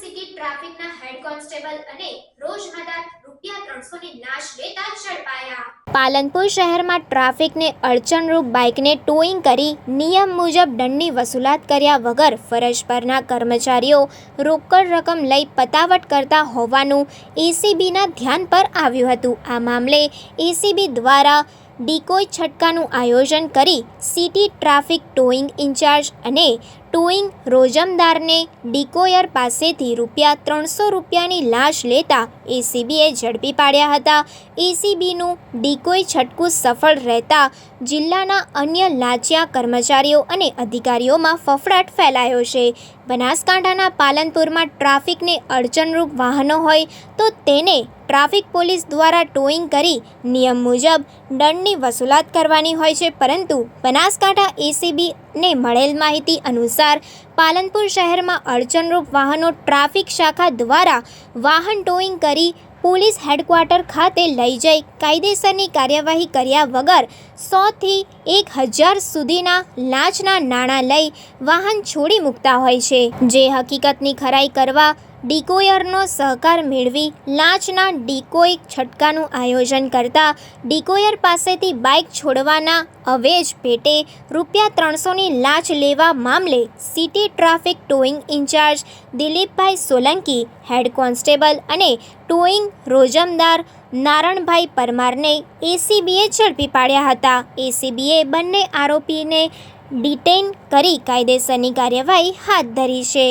City ટ્રાફિકના હેડ constable અને રોજનાદાર રૂપિયા ત્રણસોની લાશ લેતા ઝડપાયા. પાલનપુર શહેરમાં ટ્રાફિકને અડચણરૂપ બાઇકને ટોઈંગ કરી નિયમ મુજબ દંડની વસૂલાત કર્યા વગર ફરજ પરના કર્મચારીઓ રોકડ રકમ લઈ પતાવટ કરતા હોવાનું એસીબીના ધ્યાન પર આવ્યું હતું. આ મામલે એસીબી દ્વારા ડીકોય છટકાનું આયોજન કરી સિટી ટ્રાફિક ટોઈંગ ઇન્ચાર્જ અને ટોઈંગ રોજમદારને ડીકોયર પાસેથી રૂપિયા ત્રણસો રૂપિયાની લાશ લેતા એસીબીએ ઝડપી પાડ્યા હતા. એસીબીનું ડીકોય છટકું સફળ રહેતા જિલ્લાના અન્ય લાંચિયા કર્મચારીઓ અને અધિકારીઓમાં ફફડાટ ફેલાયો છે. બનાસકાંઠાના પાલનપુરમાં ટ્રાફિકને અડચણરૂપ વાહનો હોય તો તેને ટ્રાફિક પોલીસ દ્વારા ટોઈંગ કરી નિયમ મુજબ દંડની વસૂલાત કરવાની હોય છે. પરંતુ બનાસકાંઠા એસીબીને મળેલ માહિતી અનુસાર પાલનપુર શહેરમાં અડચણરૂપ વાહનો ટ્રાફિક શાખા દ્વારા વાહન ટોઈંગ કરી પોલીસ હેડક્વાર્ટર ખાતે લઈ જઈ કાયદેસરની કાર્યવાહી કર્યા વગર સોથી એક હજાર સુધીના લાંચના નાણાં લઈ વાહન છોડી મૂકતા હોય છે. જે હકીકતની ખરાઈ કરવા ડીકોયરનો સહકાર મેળવી લાંચના ડિકોય છટકાનું આયોજન કરતા ડીકોયર પાસેથી બાઇક છોડવાના અવેજ પેટે રૂપિયા ત્રણસોની લાંચ લેવા મામલે city traffic towing incharge Dilipbhai Solanki, head constable અને ટોઈંગ રોજમદાર નારણભાઈ પરમારને એસીબીએ ઝડપી પાડ્યા હતા. એસીબીએ બંને આરોપીને ડિટેન કરી કાયદેસરની કાર્યવાહી હાથ ધરી છે.